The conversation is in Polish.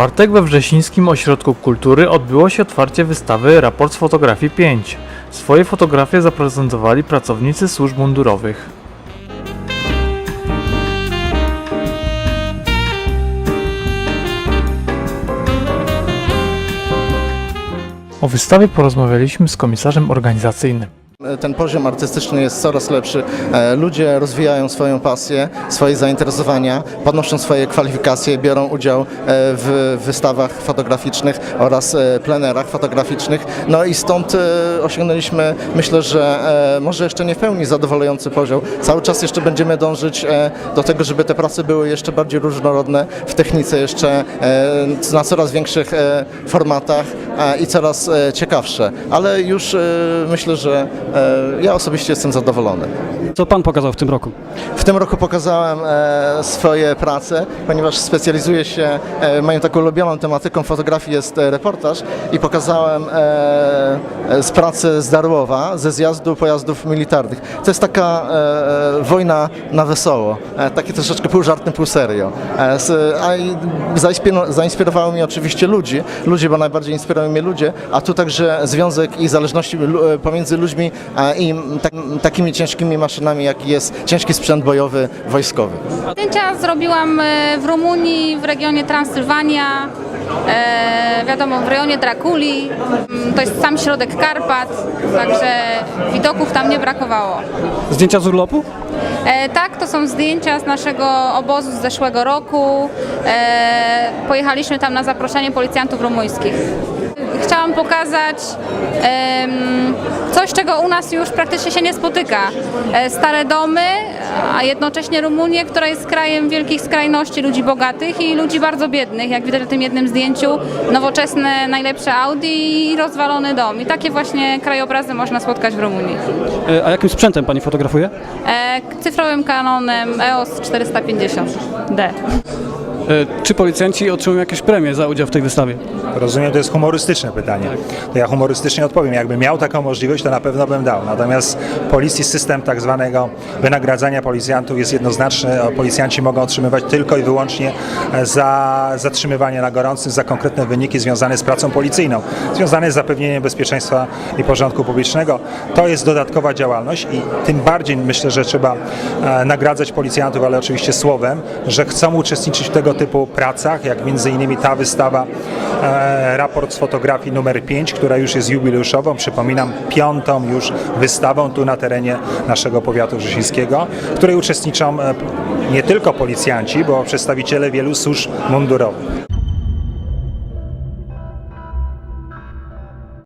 czwartek we Wrzesińskim Ośrodku Kultury odbyło się otwarcie wystawy Raport z fotografii 5. Swoje fotografie zaprezentowali pracownicy służb mundurowych. O wystawie porozmawialiśmy z komisarzem organizacyjnym. Ten poziom artystyczny jest coraz lepszy. E, Ludzie rozwijają swoją pasję, swoje zainteresowania, podnoszą swoje kwalifikacje, biorą udział e, w wystawach fotograficznych oraz e, plenerach fotograficznych. No i stąd osiągnęliśmy, myślę, że może jeszcze nie w pełni zadowalający poziom. Cały czas jeszcze będziemy dążyć do tego, żeby te prace były jeszcze bardziej różnorodne w technice, jeszcze na coraz większych formatach i coraz ciekawsze. Ale już myślę, że ja osobiście jestem zadowolony. Co pan pokazał w tym roku? W tym roku pokazałem e, swoje prace, ponieważ specjalizuję się, e, moją taką ulubioną tematyką fotografii jest e, reportaż i pokazałem e, e, z pracy z Darłowa, ze zjazdu pojazdów militarnych. To jest taka e, e, wojna na wesoło, e, taki troszeczkę pół żartem, pół serio. E, a zainspirowało mnie oczywiście ludzi, ludzie, bo najbardziej inspirują mnie ludzie, a tu także związek i zależności e, pomiędzy ludźmi i tak, takimi ciężkimi maszynami, jak jest ciężki sprzęt bojowy wojskowy. Zdjęcia zrobiłam e, w Rumunii, w regionie Transylwania, e, wiadomo, w rejonie Drakuli. Mm, To jest sam środek Karpat, także widoków tam nie brakowało. Zdjęcia z urlopu? E, tak, to są zdjęcia z naszego obozu z zeszłego roku. E, pojechaliśmy tam na zaproszenie policjantów rumuńskich. Chciałam pokazać em, coś, czego u nas już praktycznie się nie spotyka. E, stare domy, a jednocześnie Rumunię, która jest krajem wielkich skrajności, ludzi bogatych i ludzi bardzo biednych. Jak widać na tym jednym zdjęciu, nowoczesne, najlepsze Audi i rozwalony dom. I takie właśnie krajobrazy można spotkać w Rumunii. E, A jakim sprzętem pani fotografuje? E, cyfrowym Canonem EOS 450D. E, Czy policjanci otrzymują jakieś premie za udział w tej wystawie? Rozumiem, to jest humorystyczne pytanie. To ja humorystycznie odpowiem. Jakbym miał taką możliwość, to na pewno bym dał. Natomiast policji system tak zwanego wynagradzania policjantów jest jednoznaczny. Policjanci mogą otrzymywać tylko i wyłącznie za zatrzymywanie na gorącym, za konkretne wyniki związane z pracą policyjną, związane z zapewnieniem bezpieczeństwa i porządku publicznego. To jest dodatkowa działalność i tym bardziej myślę, że trzeba e, nagradzać policjantów, ale oczywiście słowem, że chcą uczestniczyć w tego typu pracach, jak między innymi ta wystawa e, raport z fotografii numer 5, która już jest jubileuszową, przypominam, piątą już wystawą tu na terenie naszego powiatu wrzesińskiego, w której uczestniczą e, nie tylko policjanci, bo przedstawiciele wielu służb mundurowych.